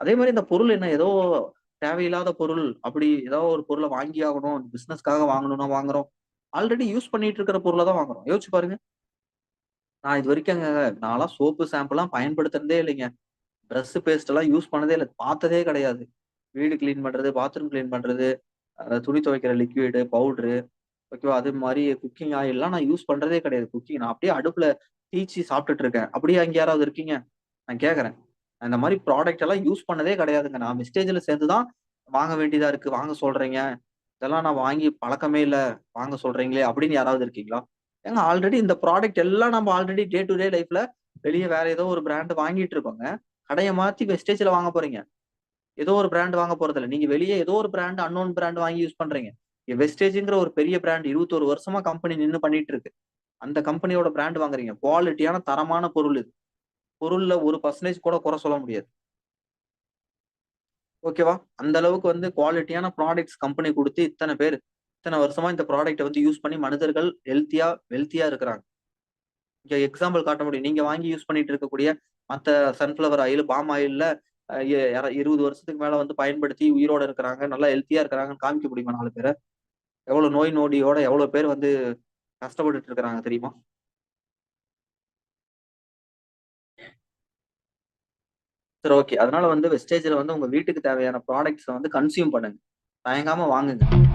அதே மாதிரி இந்த பொருள் என்ன ஏதோ தேவையில்லாத பொருள், அப்படி ஏதோ ஒரு பொருளை வாங்கி ஆகணும், பிசினஸ்க்காக வாங்கணும்னா வாங்குறோம். ஆல்ரெடி யூஸ் பண்ணிட்டு இருக்கிற பொருளை தான் வாங்குறோம். யோசிச்சு பாருங்க. நான் இது வரைக்கும் நான்லாம் சோப்பு, ஷாம்புலாம் பயன்படுத்துறதே இல்லைங்க. பிரஷ், பேஸ்ட் எல்லாம் யூஸ் பண்ணதே இல்லை பார்த்ததே கிடையாது. வீடு கிளீன் பண்றது, பாத்ரூம் கிளீன் பண்றது, துணி துவைக்கிற லிக்விடு, பவுடரு, ஓகேவா? அது மாதிரி குக்கிங் ஆயில்லாம் நான் யூஸ் பண்றதே கிடையாது. குக்கிங் நான் அப்படியே அடுப்புல தீச்சி சாப்பிட்டுட்டு இருக்கேன். அப்படியே அங்கே யாராவது இருக்கீங்க? நான் கேட்கறேன். அந்த மாதிரி ப்ராடக்ட் எல்லாம் யூஸ் பண்ணதே கிடையாதுங்க. நான் மிஸ்டேஜில் சேர்ந்து தான் வாங்க வேண்டியதா இருக்கு. வாங்க சொல்றீங்க. இதெல்லாம் நான் வாங்கி பழக்கமே இல்லை வாங்க சொல்றீங்களே அப்படின்னு யாராவது இருக்கீங்களா? ஏங்க ஆல்ரெடி இந்த ப்ராடக்ட் எல்லாம் நம்ம ஆல்ரெடி டே டு டே லைஃப்ல வெளிய வேற ஏதோ ஒரு பிராண்ட் வாங்கிட்டு இருக்கோங்க. கடையை மாத்தி வெஸ்டேஜ்ல வாங்க போறீங்க. ஏதோ ஒரு பிராண்ட் வாங்க போறதில்ல. நீங்க வெளியே ஏதோ ஒரு பிராண்ட் அன்னோன் பிராண்ட் வாங்கி யூஸ் பண்றீங்க. வெஸ்டேஜ்ங்கிற ஒரு பெரிய பிராண்ட் 21 வருஷமா கம்பெனி நின்று பண்ணிட்டு இருக்கு. அந்த கம்பெனியோட பிராண்ட் வாங்குறீங்க. குவாலிட்டியான தரமான பொருள் இது. பொருள்ல ஒரு பர்சன்டேஜ் கூட குறை சொல்ல முடியாது. ஓகேவா? அந்த அளவுக்கு வந்து குவாலிட்டியான ப்ராடக்ட்ஸ் கம்பெனி கொடுத்து இத்தனை பேர் இத்தனை வருஷமா இந்த ப்ராடக்ட்டை வந்து யூஸ் பண்ணி மனிதர்கள் ஹெல்த்தியா வெல்த்தியா இருக்கிறாங்க. இங்க எக்ஸாம்பிள் காட்ட முடியும். நீங்க வாங்கி யூஸ் பண்ணிட்டு இருக்கக்கூடிய மற்ற சன்ஃப்ளவர் ஆயில், பாம் ஆயில்ல இருபது வருஷத்துக்கு மேல வந்து பயன்படுத்தி உயிரோட இருக்கிறாங்க. நல்லா ஹெல்த்தியா இருக்கிறாங்கன்னு காமிக்க முடியுமா நாலு பேரை எவ்வளவு நோய் நொடியோட எவ்வளவு பேர் வந்து கஷ்டப்பட்டுட்டு இருக்கிறாங்க தெரியுமா? சரி ஓகே. அதனால வந்து வெஸ்டேஜ்ல வந்து உங்க வீட்டுக்கு தேவையான ப்ராடக்ட்ஸை வந்து கன்சியூம் பண்ணுங்க. தயங்காம வாங்குங்க.